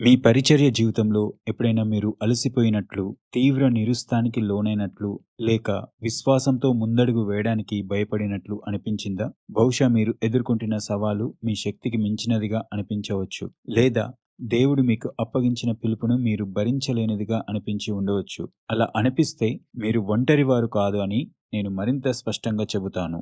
మీ పరిచర్య జీవితంలో ఎప్పుడైనా మీరు అలసిపోయినట్లు తీవ్ర నిరుస్తానికి లోనైనట్లు లేక విశ్వాసంతో ముందడుగు వేయడానికి భయపడినట్లు అనిపించిందా? బహుశా మీరు ఎదుర్కొంటున్న సవాలు మీ శక్తికి మించినదిగా అనిపించవచ్చు లేదా దేవుడు మీకు అప్పగించిన పిలుపును మీరు భరించలేనిదిగా అనిపించి ఉండవచ్చు. అలా అనిపిస్తే మీరు ఒంటరివారు కాదు అని నేను మరింత స్పష్టంగా చెబుతాను.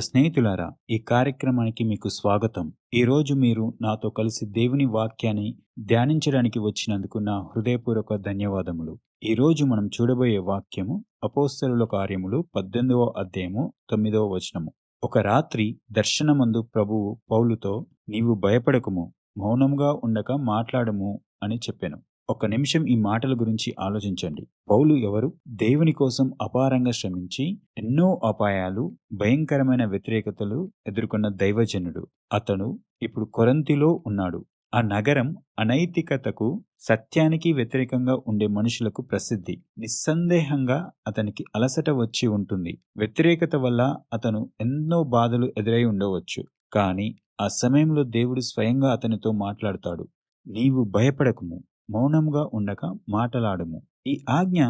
స్నేహితులారా ఈ కార్యక్రమానికి మీకు స్వాగతం. ఈరోజు మీరు నాతో కలిసి దేవుని వాక్యాన్ని ధ్యానించడానికి వచ్చినందుకు నా హృదయపూర్వక ధన్యవాదములు. ఈరోజు మనం చూడబోయే వాక్యము అపోస్తలుల కార్యములు పద్దెనిమిదవ అధ్యాయము తొమ్మిదవ వచనము. ఒక రాత్రి దర్శనమందు ప్రభువు పౌలుతో నీవు భయపడకుము మౌనంగా ఉండక మాట్లాడము అని చెప్పాను. ఒక నిమిషం ఈ మాటల గురించి ఆలోచించండి. పౌలు ఎవరు? దేవుని కోసం అపారంగా శ్రమించి ఎన్నో అపాయాలు భయంకరమైన వ్యతిరేకతలు ఎదుర్కొన్న దైవజనుడు. అతను ఇప్పుడు కొరంతిలో ఉన్నాడు. ఆ నగరం అనైతికతకు సత్యానికి వ్యతిరేకంగా ఉండే మనుషులకు ప్రసిద్ధి. నిస్సందేహంగా అతనికి అలసట వచ్చి ఉంటుంది. వ్యతిరేకత వల్ల అతను ఎన్నో బాధలు ఎదురై ఉండవచ్చు. కానీ ఆ సమయంలో దేవుడు స్వయంగా అతనితో మాట్లాడతాడు. నీవు భయపడకుము. మౌనంగా ఉండక మాటలాడము. ఈ ఆజ్ఞ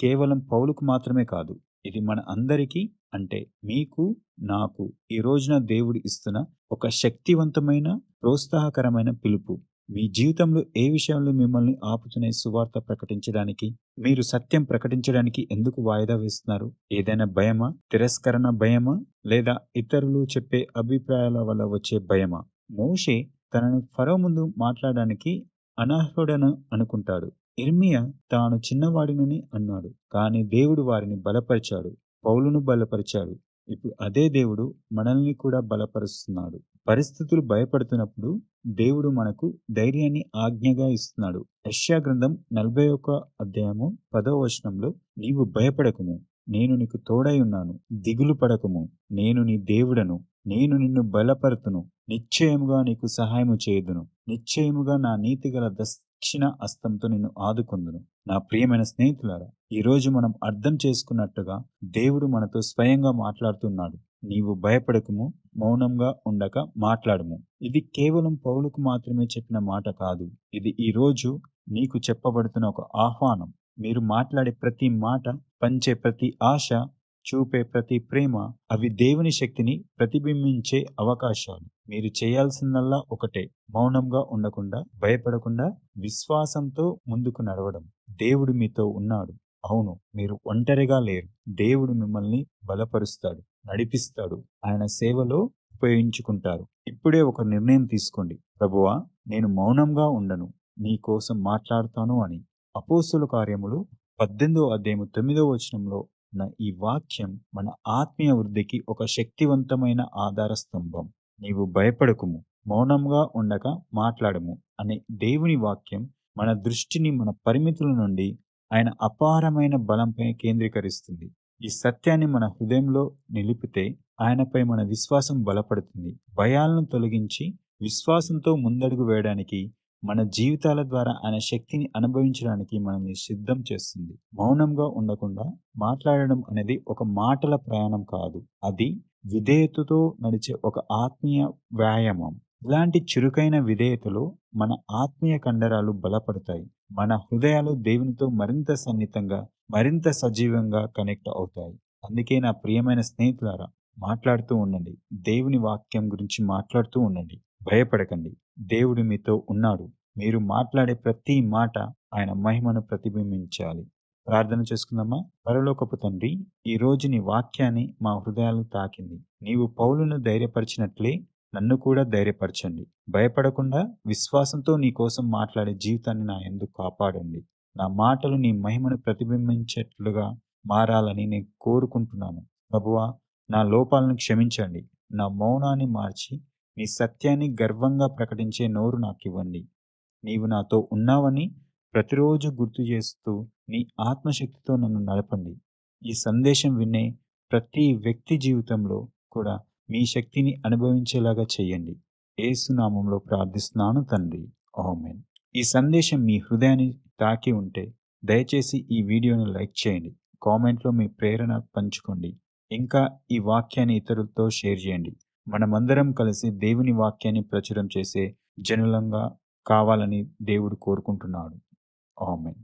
కేవలం పౌలుకు మాత్రమే కాదు ఇది మన అందరికీ అంటే మీకు నాకు ఈ రోజున దేవుడు ఇస్తున్న ఒక శక్తివంతమైన ప్రోత్సాహకరమైన పిలుపు. మీ జీవితంలో ఏ విషయంలో మిమ్మల్ని ఆపుతున్న సువార్త ప్రకటించడానికి మీరు సత్యం ప్రకటించడానికి ఎందుకు వాయిదా వేస్తున్నారు? ఏదైనా భయమా? తిరస్కరణ భయమా? లేదా ఇతరులు చెప్పే అభిప్రాయాల వల్ల వచ్చే భయమా? మోషే తనను ఫరో ముందు మాట్లాడడానికి అనర్హుడను అనుకుంటాడు. ఇర్మియా తాను చిన్నవాడినని అన్నాడు. కానీ దేవుడు వారిని బలపరిచాడు. పౌలును బలపరిచాడు. ఇప్పుడు అదే దేవుడు మనల్ని కూడా బలపరుస్తున్నాడు. పరిస్థితులు భయపడుతున్నప్పుడు దేవుడు మనకు ధైర్యాన్ని ఆజ్ఞగా ఇస్తున్నాడు. యష్యా గ్రంథం నలభై ఒక అధ్యాయము పదో వచనంలో నీవు భయపడకుము. నేను నీకు తోడై ఉన్నాను. దిగులు పడకము. నేను నీ దేవుడను. నేను నిన్ను బలపరుతును. నిశ్చయముగా నీకు సహాయము చేయుదును. నిశ్చయముగా నా నీతిగల దక్షిణ అస్తంతో నిన్ను ఆదుకుందును. నా ప్రియమైన స్నేహితులారా ఈరోజు మనం అర్థం చేసుకున్నట్టుగా దేవుడు మనతో స్వయంగా మాట్లాడుతున్నాడు. నీవు భయపడకము మౌనంగా ఉండక మాట్లాడము. ఇది కేవలం పౌలకు మాత్రమే చెప్పిన మాట కాదు. ఇది ఈరోజు నీకు చెప్పబడుతున్న ఒక ఆహ్వానం. మీరు మాట్లాడే ప్రతి మాట పంచే ప్రతి ఆశ చూపే ప్రతి ప్రేమ అవి దేవుని శక్తిని ప్రతిబింబించే అవకాశాలు. మీరు చేయాల్సిందల్లా ఒకటే మౌనంగా ఉండకుండా భయపడకుండా విశ్వాసంతో ముందుకు నడవడం. దేవుడు మీతో ఉన్నాడు. అవును మీరు ఒంటరిగా లేరు. దేవుడు మిమ్మల్ని బలపరుస్తాడు నడిపిస్తాడు. ఆయన సేవలో ఉపయోగించుకుంటారు. ఇప్పుడే ఒక నిర్ణయం తీసుకోండి. ప్రభువా నేను మౌనంగా ఉండను. నీ కోసం మాట్లాడతాను అని. అపోస్తుల కార్యములు పద్దెనిమిదో అధ్యాయము తొమ్మిదో వచనంలో ఉన్న ఈ వాక్యం మన ఆత్మీయ వృద్ధికి ఒక శక్తివంతమైన ఆధార స్తంభం. నీవు భయపడకుము మౌనంగా ఉండక మాట్లాడము అనే దేవుని వాక్యం మన దృష్టిని మన పరిమితుల నుండి ఆయన అపారమైన బలంపై కేంద్రీకరిస్తుంది. ఈ సత్యాన్ని మన హృదయంలో నిలిపితే ఆయనపై మన విశ్వాసం బలపడుతుంది. భయాలను తొలగించి విశ్వాసంతో ముందడుగు వేయడానికి మన జీవితాల ద్వారా ఆయన శక్తిని అనుభవించడానికి మనల్ని సిద్ధం చేస్తుంది. మౌనంగా ఉండకుండా మాట్లాడడం అనేది ఒక మాటల ప్రయాణం కాదు. అది విధేయతతో నడిచే ఒక ఆత్మీయ వ్యాయామం. ఇలాంటి చురుకైన విధేయతలో మన ఆత్మీయ కండరాలు బలపడతాయి. మన హృదయాలు దేవునితో మరింత సన్నిహితంగా మరింత సజీవంగా కనెక్ట్ అవుతాయి. అందుకే నా ప్రియమైన స్నేహితులారా మాట్లాడుతూ ఉండండి. దేవుని వాక్యం గురించి మాట్లాడుతూ ఉండండి. భయపడకండి. దేవుడు మీతో ఉన్నాడు. మీరు మాట్లాడే ప్రతి మాట ఆయన మహిమను ప్రతిబింబించాలి. ప్రార్థన చేసుకుందామా? పరలోకపు తండ్రి ఈ రోజు నీ వాక్యాన్ని మా హృదయాలు తాకింది. నీవు పౌలును ధైర్యపరిచినట్లే నన్ను కూడా ధైర్యపరచండి. భయపడకుండా విశ్వాసంతో నీ కోసం మాట్లాడే జీవితాన్ని నా ఎందుకు కాపాడండి. నా మాటలు నీ మహిమను ప్రతిబింబించేట్లుగా మారాలని నేను కోరుకుంటున్నాను. ప్రభువా నా లోపాలను క్షమించండి. నా మౌనాన్ని మార్చి నీ సత్యాన్ని గర్వంగా ప్రకటించే నోరు నాకు ఇవ్వండి నీవు నాతో ఉన్నావని ప్రతిరోజు గుర్తు చేస్తూ నీ ఆత్మశక్తితో నన్ను నడపండి. ఈ సందేశం వినే ప్రతి వ్యక్తి జీవితంలో కూడా మీ శక్తిని అనుభవించేలాగా చేయండి. ఏసునామంలో ప్రార్థిస్తున్నాను తండ్రి. ఓమెన్ ఈ సందేశం మీ హృదయాన్ని తాకి ఉంటే దయచేసి ఈ వీడియోను లైక్ చేయండి. కామెంట్లో మీ ప్రేరణ పంచుకోండి. ఇంకా ఈ వాక్యాన్ని ఇతరులతో షేర్ చేయండి. మనమందరం కలిసి దేవుని వాక్యాన్ని ప్రచురం చేసే జనులంగా కావాలని దేవుడు కోరుకుంటున్నాడు. ఆమెన్.